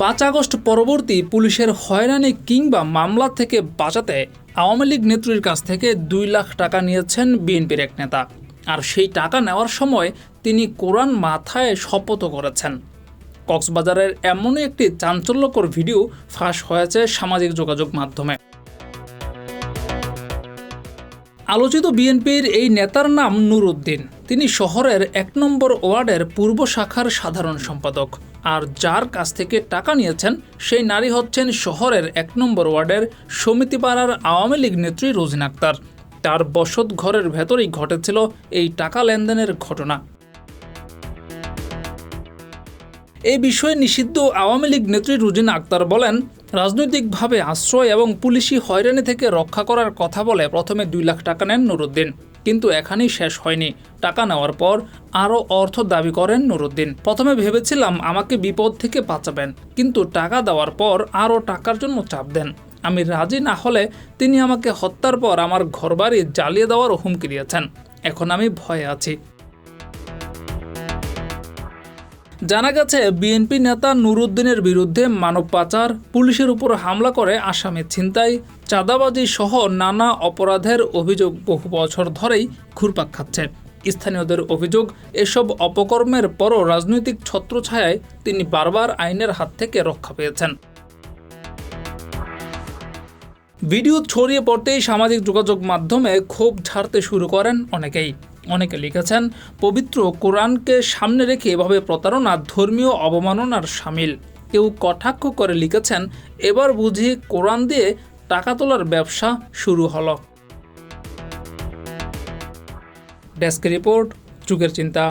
পাঁচ আগস্ট পরবর্তী পুলিশের হয়রানি কিংবা মামলা থেকে বাঁচাতে আওয়ামী লীগ নেত্রীর কাছ থেকে দুই লাখ টাকা নিয়েছেন বিএনপির এক নেতা। আর সেই টাকা নেওয়ার সময় তিনি কোরআন মাথায় শপথ করেছেন। কক্সবাজারের এমনই একটি চাঞ্চল্যকর ভিডিও ফাঁস হয়েছে সামাজিক যোগাযোগ মাধ্যমে। আলোচিত বিএনপির এই নেতার নাম নুরুদ্দিন। তিনি শহরের এক নম্বর ওয়ার্ডের পূর্ব শাখার সাধারণ সম্পাদক। আর যার কাছ থেকে টাকা নিয়েছেন, সেই নারী হচ্ছেন শহরের এক নম্বর ওয়ার্ডের সমিতিপাড়ার আওয়ামী লীগ নেত্রী রোজিন আক্তার। তার বসত ঘরের ভেতরেই ঘটেছিল এই টাকা লেনদেনের ঘটনা। এই বিষয়ে নিষিদ্ধ আওয়ামী লীগ নেত্রী রুজিনা আক্তার বলেন রাজনৈতিকভাবে আশ্রয় এবং পুলিশি হয়রানি থেকে রক্ষা করার কথা বলে প্রথমে দুই লাখ টাকা নেন নুরুদ্দিন, কিন্তু এখানেই শেষ হয়নি। টাকা নেওয়ার পর আরও অর্থ দাবি করেন নুরুদ্দিন। প্রথমে ভেবেছিলাম আমাকে বিপদ থেকে বাঁচাবেন, কিন্তু টাকা দেওয়ার পর আরও টাকার জন্য চাপ দেন। আমি রাজি না হলে তিনি আমাকে হত্যার পর আমার ঘরবাড়ি জ্বালিয়ে দেওয়ার হুমকি দিয়েছেন। এখন আমি ভয়ে আছি। জানা গেছে, বিএনপি নেতা নুরুদ্দিনের বিরুদ্ধে মানব পাচার, পুলিশের উপর হামলা করে আসামি ছিনতাই, চাঁদাবাজি সহ নানা অপরাধের অভিযোগ বহু বছর ধরেই ঘুরপাক খাচ্ছে। স্থানীয়দের অভিযোগ, এসব অপকর্মের পরও রাজনৈতিক ছত্রছায়ায় তিনি বারবার আইনের হাত থেকে রক্ষা পেয়েছেন। ভিডিও ছড়িয়ে পড়তেই সামাজিক যোগাযোগ মাধ্যমে ক্ষোভ ঝাড়তে শুরু করেন অনেকেই। অনেকে লিখেছেন, পবিত্র কোরআনকে সামনে রেখে এভাবে প্রতারণা ধর্মীয় অবমাননার সামিল। কেউ কটাক্ষ করে লিখেছেন, এবার বুঝি কোরআন দিয়ে টাকা তোলার ব্যবসা শুরু হলো। ডেস্ক রিপোর্ট, যুগের চিন্তা।